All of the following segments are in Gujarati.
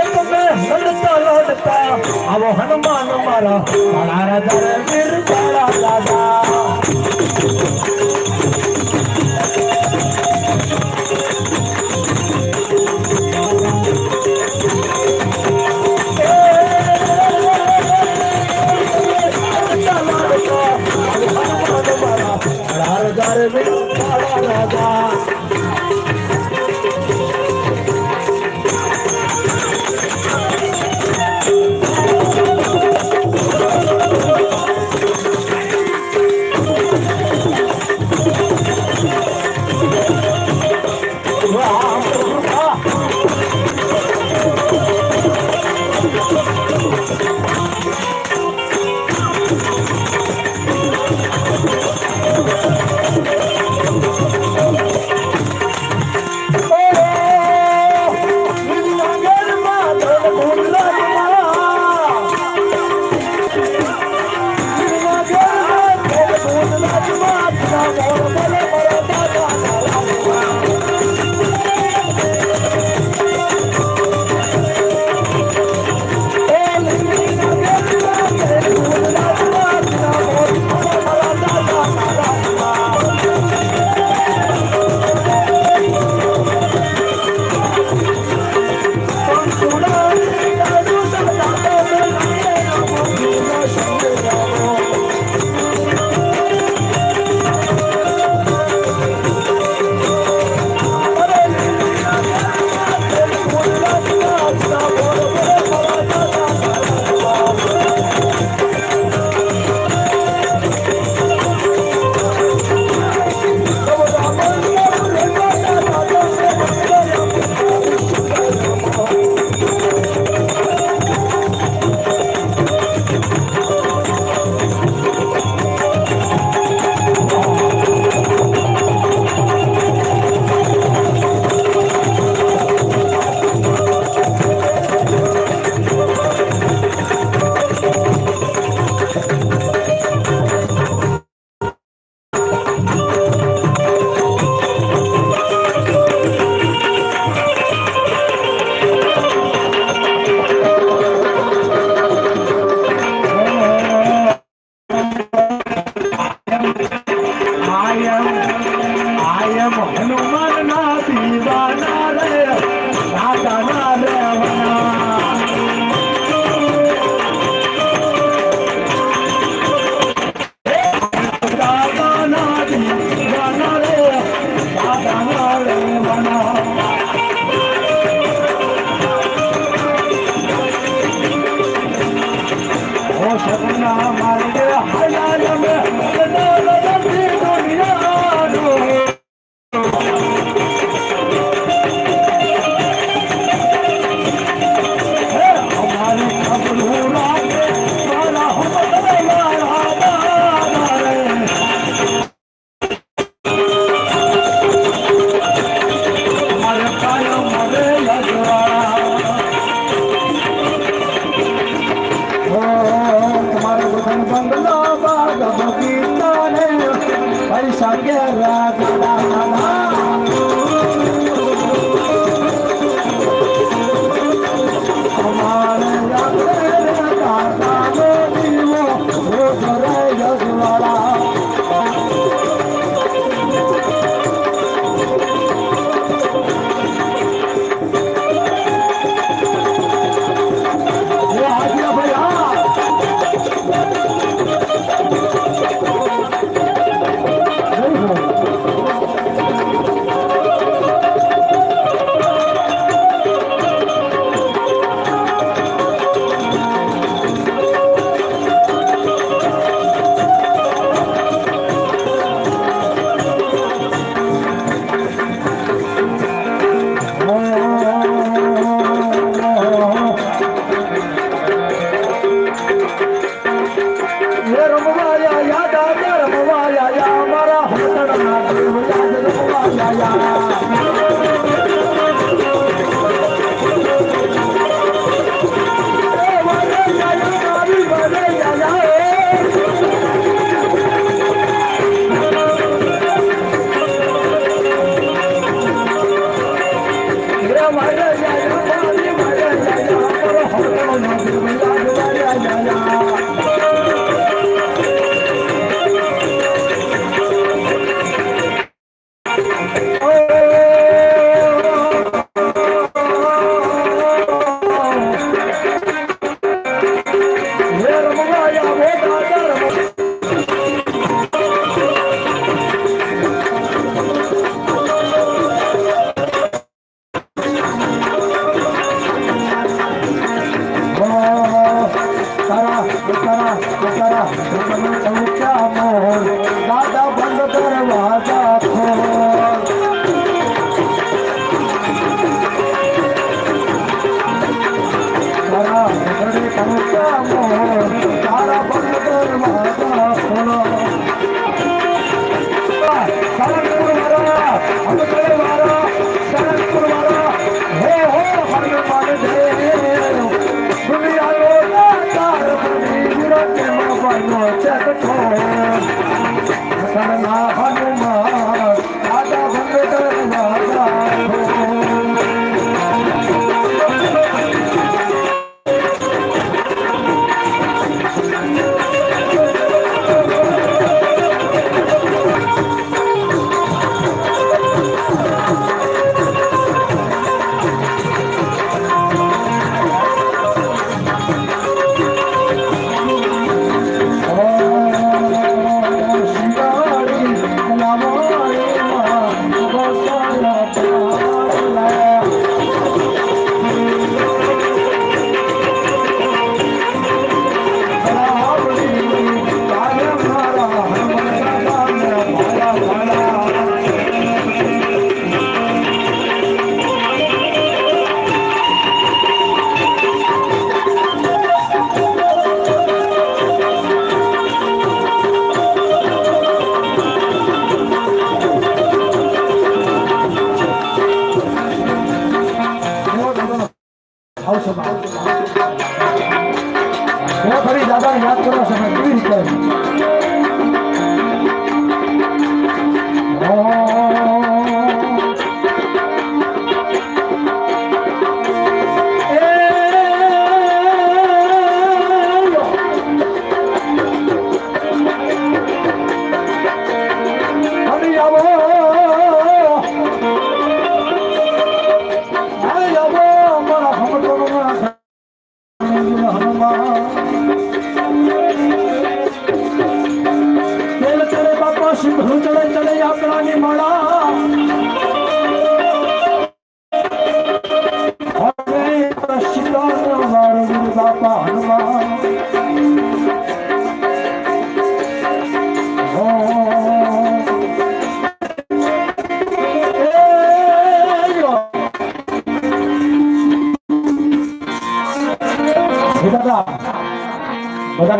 હે તમે લડતા લડતા આવો હનુમાન મારા મારા રાજા વીર મારા દાદા રાજા もうあ。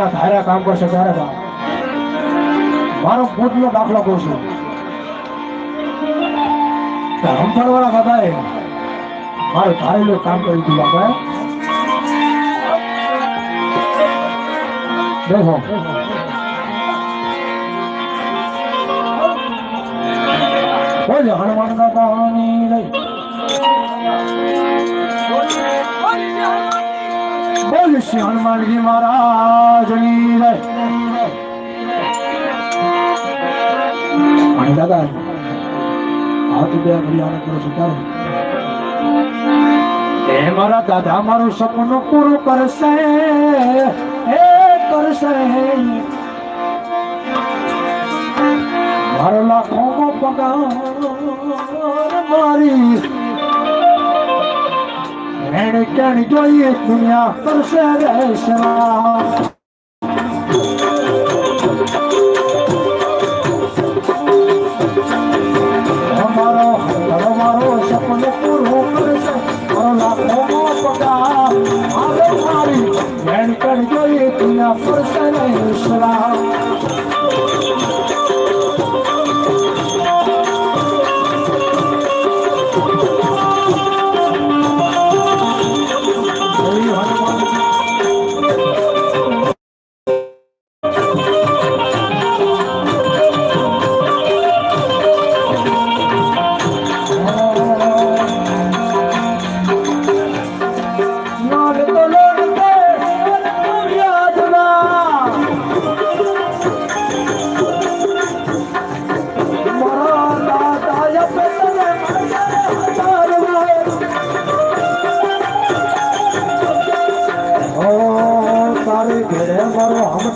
બધાના ધાર્યા કામ કરશે ત્યારે બા. મારો પોતનો દાખલો કહું છું. હમફળ વાળા બધાએ મારું ધારેલું કામ કરી દીધું બાપા દેખો હનુમાન દાદાની લઈ. શ્રી હનુમાનજી મહારાજની જય. અને દાદા, હાથ બે ઘડી આનંદ કરો છો એ મારા દાદા, મારું સપનું પૂરું કરશે. એ કરશે. મારો લાખો પગાર મારી એને કેણી જોઈએ દુનિયા કરશે રહેશના અમારો અમારો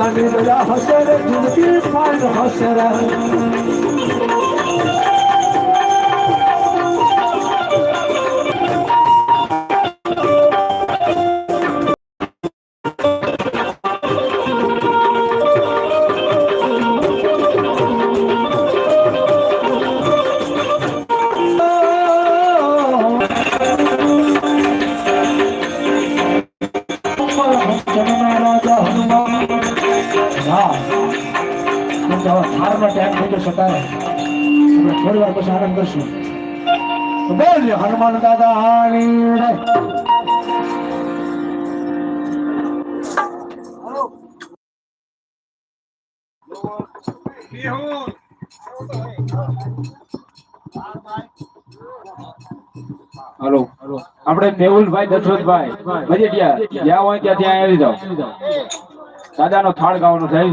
হাসের হাসের હા કેમ કે હવે કરશું. તો હનુમાન દાદા હાણી હલો. આપણે મેહુલભાઈ દશરથભાઈ મજેટિયા જ્યાં હોય ત્યાં ત્યાં આવી જાઓ. દાદાનો થાળ ગાવાનો જાઓ.